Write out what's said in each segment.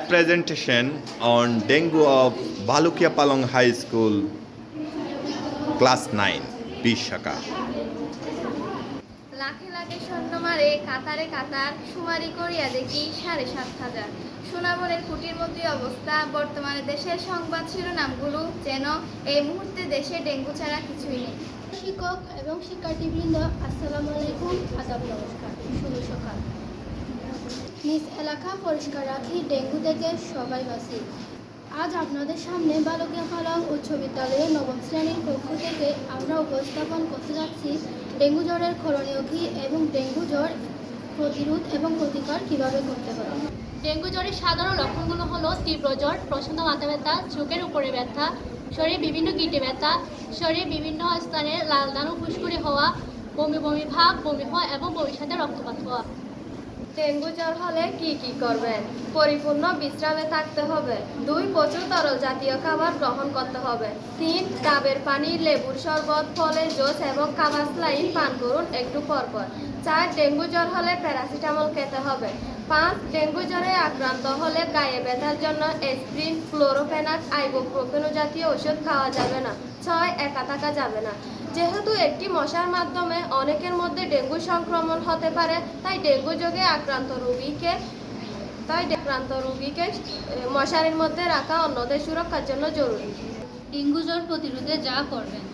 slide presentation on dengue of Balukia Palong High School, class 9, Bishaka. লাখে লাখে স্বর্ণ মারে কাতারে কাতার সুমারি করিয়া দেখি সাড়ে সাত হাজার। সোনামনের কুটির মধ্যে অবস্থা। বর্তমানে দেশের সংবাদ শিরোনামগুলো যেন এই মুহূর্তে দেশে ডেঙ্গু ছাড়া কিছুই নেই। শিক্ষক এবং শিক্ষার্থীবৃন্দ আসসালামু আলাইকুম আদাব নমস্কার। শুভ সকাল। নিজ এলাকা পরিষ্কার রাখি, ডেঙ্গু থেকে সবাই বাঁচি। আজ আপনাদের সামনে বালকিয়া পালং উচ্চ বিদ্যালয়ের নবম শ্রেণির পক্ষ থেকে আমরা উপস্থাপন করতে যাচ্ছি ডেঙ্গু জ্বরের করণীয় কী এবং ডেঙ্গু জ্বর প্রতিরোধ এবং প্রতিকার কীভাবে করতে পারে? ডেঙ্গু জ্বরের সাধারণ লক্ষণগুলো হলো তীব্র জ্বর, প্রচণ্ড মাথা ব্যথা, চোখের উপরে ব্যথা, শরীরে বিভিন্ন গিটে ব্যথা, শরীরে বিভিন্ন স্থানে লাল দানু ফুসকুড়ি হওয়া, বমি বমি ভাব, বমি হওয়া এবং বমির সাথে রক্তপাত হওয়া। ডেঙ্গু জ্বর হলে কি কি করবেন? পরিপূর্ণ বিশ্রামে থাকতে হবে। দুই প্রচুর তরল জাতীয় খাবার গ্রহণ করতে হবে। তিন, ডাবের পানি, লেবুর শরবত, ফলের জুস এবং কাবাসলাইন পান করুন একটু পরপর। চার, ডেঙ্গু জ্বর হলে প্যারাসিটামল খেতে হবে। পাঁচ, ডেঙ্গু জ্বরে আক্রান্ত হলে গায়ে ব্যথার জন্য এসপ্রিন ফ্লোরোফেনাক আইবোপ্রোফেনো জাতীয় ওষুধ খাওয়া যাবে না। ছয়, একা থাকা যাবে না। যেহেতু একটি মশার মাধ্যমে অনেকের মধ্যে ডেঙ্গু সংক্রমণ হতে পারে, তাই ডেঙ্গু যোগে আক্রান্ত রোগীকে, তাই আক্রান্ত রোগীকে মশারির মধ্যে রাখা অন্যদের সুরক্ষার জন্য জরুরি। ডেঙ্গু জ্বর প্রতিরোধে যা করবেন,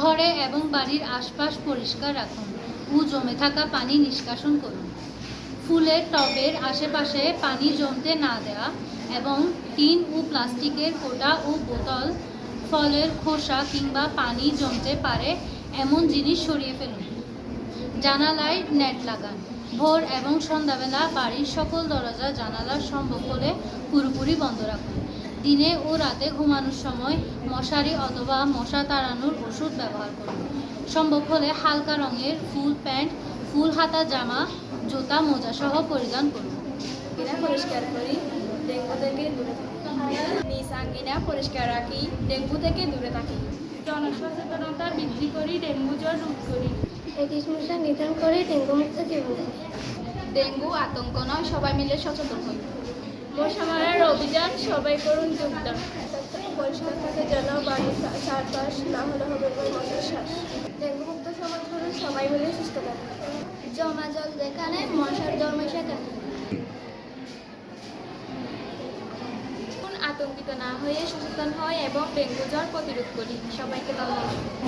ঘরে এবং বাড়ির আশপাশ পরিষ্কার রাখুন ও জমে থাকা পানি নিষ্কাশন করুন। ফুলের টবের আশেপাশে পানি জমতে না দেওয়া এবং টিন ও প্লাস্টিকের কোটা ও বোতল ফলের খোসা কিংবা পানি জমতে পারে, এমন জিনিস সরিয়ে ফেলুন। জানালায় নেট লাগান। ভোর এবং সন্ধ্যাবেলা বাড়ির সকল দরজা জানালা সম্ভব হলে পুরোপুরি বন্ধ রাখুন। দিনে ও রাতে ঘুমানোর সময় মশারি অথবা মশা তাড়ানোর ওষুধ ব্যবহার করুন। সম্ভব হলে হালকা রঙের ফুল প্যান্ট, ফুল হাতা জামা, জুতা মোজা সহ পরিধান করুন। পরিষ্কার করি ডেঙ্গু থেকে দূরে নিজ আঙ্গিনা পরিষ্কার রাখি ডেঙ্গু থেকে দূরে থাকি। জনসচেতনতা বৃদ্ধি করি ডেঙ্গু জ্বর রোধ করি। এটিস মশা নিধন করে ডেঙ্গু মুক্ত জীবন। ডেঙ্গু আতঙ্ক নয় সবাই মিলে সচেতন হই। মশা মারার অভিযান সবাই করুন যোগদান। পরিষ্কার থাকে যেন বাড়ির চারপাশ না হলে হবে মশার শ্বাস। ডেঙ্গু মুক্ত সমাজ হলে সবাই মিলে সুস্থ থাকে জমা জল যেখানে মশার জন্ম সেখানে আতঙ্কিত না হয়ে সচেতন হয় এবং ডেঙ্গু জ্বর প্রতিরোধ করি। সবাইকে ধন্যবাদ।